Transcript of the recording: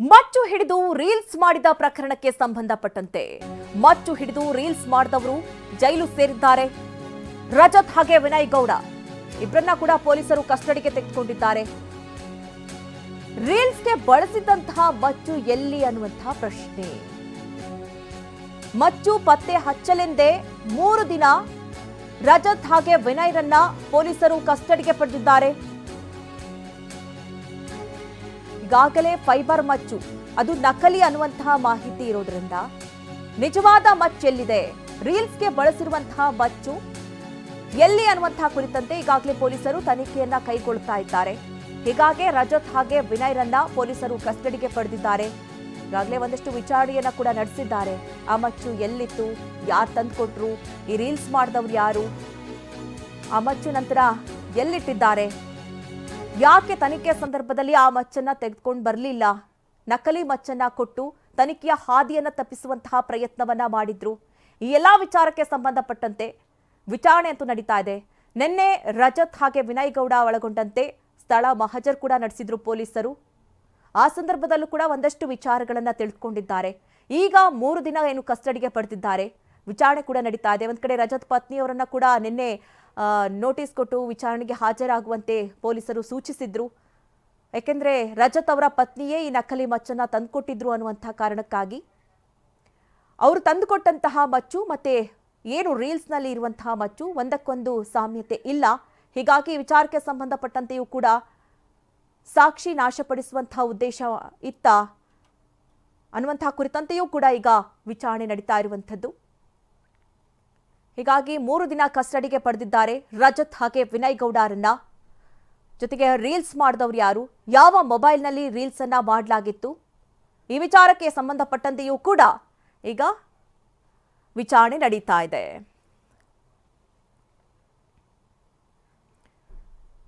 ಮಚ್ಚು ಹಿಡಿದು ರೀಲ್ಸ್ ಮಾಡಿದ ಪ್ರಕರಣಕ್ಕೆ ಸಂಬಂಧಪಟ್ಟಂತೆ. ಮಚ್ಚು ಹಿಡಿದು ರೀಲ್ಸ್ ಮಾಡಿದವರು ಜೈಲು ಸೇರಿದ್ದಾರೆ. ರಜತ್ ಹಾಗೆ ವಿನಯ್ ಗೌಡ. ಇಬ್ಬರನ್ನ ಕೂಡ ಪೊಲೀಸರು ಕಸ್ಟಡಿಗೆ ತೆಗೆದುಕೊಂಡಿದ್ದಾರೆ. ರೀಲ್ಸ್ಗೆ ಬಳಸಿದಂತಹ ಮಚ್ಚು ಎಲ್ಲಿ ಅನ್ನುವಂತಹ ಪ್ರಶ್ನೆ. ಮಚ್ಚು ಪತ್ತೆ ಹಚ್ಚಲೆಂದೇ ಮೂರು ದಿನ ರಜತ್ ಹಾಗೆ ವಿನಯ್ರನ್ನ ಪೊಲೀಸರು ಕಸ್ಟಡಿಗೆ ಪಡೆದಿದ್ದಾರೆ. ಈಗಾಗಲೇ ಫೈಬರ್ ಮಚ್ಚು. ಅದು ನಕಲಿ ಅನ್ನುವಂತಹ ಮಾಹಿತಿ ಇರೋದ್ರಿಂದ ನಿಜವಾದ ಮಚ್ಚು ಎಲ್ಲಿದೆ? ರೀಲ್ಸ್ಗೆ ಬಳಸಿರುವಂತಹ ಮಚ್ಚು ಎಲ್ಲಿ ಅನ್ನುವಂತಹ ಕುರಿತಂತೆ ಈಗಾಗಲೇ ಪೊಲೀಸರು ತನಿಖೆಯನ್ನ ಕೈಗೊಳ್ತಾ ಇದ್ದಾರೆ. ಹೀಗಾಗಿ ರಜತ್ ಹಾಗೆ ವಿನಯ್ರನ್ನ ಪೊಲೀಸರು ಕಸ್ಟಡಿಗೆ ಪಡೆದಿದ್ದಾರೆ. ಈಗಾಗಲೇ ಒಂದಷ್ಟು ವಿಚಾರಣೆಯನ್ನ ಕೂಡ ನಡೆಸಿದ್ದಾರೆ. ಆ ಮಚ್ಚು ಎಲ್ಲಿತ್ತು? ಯಾರು ತಂದುಕೊಟ್ರು? ಈ ರೀಲ್ಸ್ ಮಾಡಿದವ್ರು ಯಾರು? ಆ ಮಚ್ಚು ನಂತರ ಎಲ್ಲಿಟ್ಟಿದ್ದಾರೆ? ಯಾಕೆ ತನಿಖೆ ಸಂದರ್ಭದಲ್ಲಿ ಆ ಮಚ್ಚನ್ನ ತೆಗೆದುಕೊಂಡು ಬರಲಿಲ್ಲ? ನಕಲಿ ಮಚ್ಚನ್ನ ಕೊಟ್ಟು ತನಿಖೆಯ ಹಾದಿಯನ್ನು ತಪ್ಪಿಸುವಂತಹ ಪ್ರಯತ್ನವನ್ನ ಮಾಡಿದ್ರು. ಈ ಎಲ್ಲ ವಿಚಾರಕ್ಕೆ ಸಂಬಂಧಪಟ್ಟಂತೆ ವಿಚಾರಣೆ ಅಂತೂ ನಡೀತಾ ಇದೆ. ನಿನ್ನೆ ರಜತ್ ಹಾಗೆ ವಿನಯ್ ಗೌಡ ಒಳಗೊಂಡಂತೆ ಸ್ಥಳ ಮಹಜರ್ ಕೂಡ ನಡೆಸಿದ್ರು ಪೊಲೀಸರು. ಆ ಸಂದರ್ಭದಲ್ಲೂ ಕೂಡ ಒಂದಷ್ಟು ವಿಚಾರಗಳನ್ನ ತಿಳಿದುಕೊಂಡಿದ್ದಾರೆ. ಈಗ ಮೂರು ದಿನ ಏನು ಕಸ್ಟಡಿಗೆ ಪಡೆದಿದ್ದಾರೆ. ವಿಚಾರಣೆ ಕೂಡ ನಡೀತಾ ಇದೆ. ಒಂದ್ ಕಡೆ ರಜತ್ ಪತ್ನಿಯವರನ್ನ ಕೂಡ ನಿನ್ನೆ ನೋಟಿಸ್ ಕೊಟ್ಟು ವಿಚಾರಣೆಗೆ ಹಾಜರಾಗುವಂತೆ ಪೊಲೀಸರು ಸೂಚಿಸಿದ್ರು. ಯಾಕೆಂದ್ರೆ ರಜತ್ ಅವರ ಪತ್ನಿಯೇ ಈ ನಕಲಿ ಮಚ್ಚನ್ನ ತಂದುಕೊಟ್ಟಿದ್ರು ಅನ್ನುವಂತಹ ಕಾರಣಕ್ಕಾಗಿ. ಅವರು ತಂದುಕೊಟ್ಟಂತಹ ಮಚ್ಚು ಮತ್ತೆ ಏನು ರೀಲ್ಸ್ನಲ್ಲಿ ಇರುವಂತಹ ಮಚ್ಚು ಒಂದಕ್ಕೊಂದು ಸಾಮ್ಯತೆ ಇಲ್ಲ. ಹೀಗಾಗಿ ವಿಚಾರಕ್ಕೆ ಸಂಬಂಧಪಟ್ಟಂತೆಯೂ ಕೂಡ ಸಾಕ್ಷಿ ನಾಶಪಡಿಸುವಂತಹ ಉದ್ದೇಶ ಇತ್ತ ಅನ್ನುವಂತಹ ಕುರಿತಂತೆಯೂ ಕೂಡ ಈಗ ವಿಚಾರಣೆ ನಡೀತಾ ಇರುವಂಥದ್ದು. ಹೀಗಾಗಿ ಮೂರು ದಿನ ಕಸ್ಟಡಿಗೆ ಪಡೆದಿದ್ದಾರೆ ರಜತ್ ಹಾಗೆ ವಿನಯ್ ಗೌಡರನ್ನ. ಜೊತೆಗೆ ರೀಲ್ಸ್ ಮಾಡಿದವರು ಯಾರು? ಯಾವ ಮೊಬೈಲ್ನಲ್ಲಿ ರೀಲ್ಸ್ ಅನ್ನ ಮಾಡಲಾಗಿತ್ತು? ಈ ವಿಚಾರಕ್ಕೆ ಸಂಬಂಧಪಟ್ಟಂತೆಯೂ ಕೂಡ ಈಗ ವಿಚಾರಣೆ ನಡೀತಾ ಇದೆ.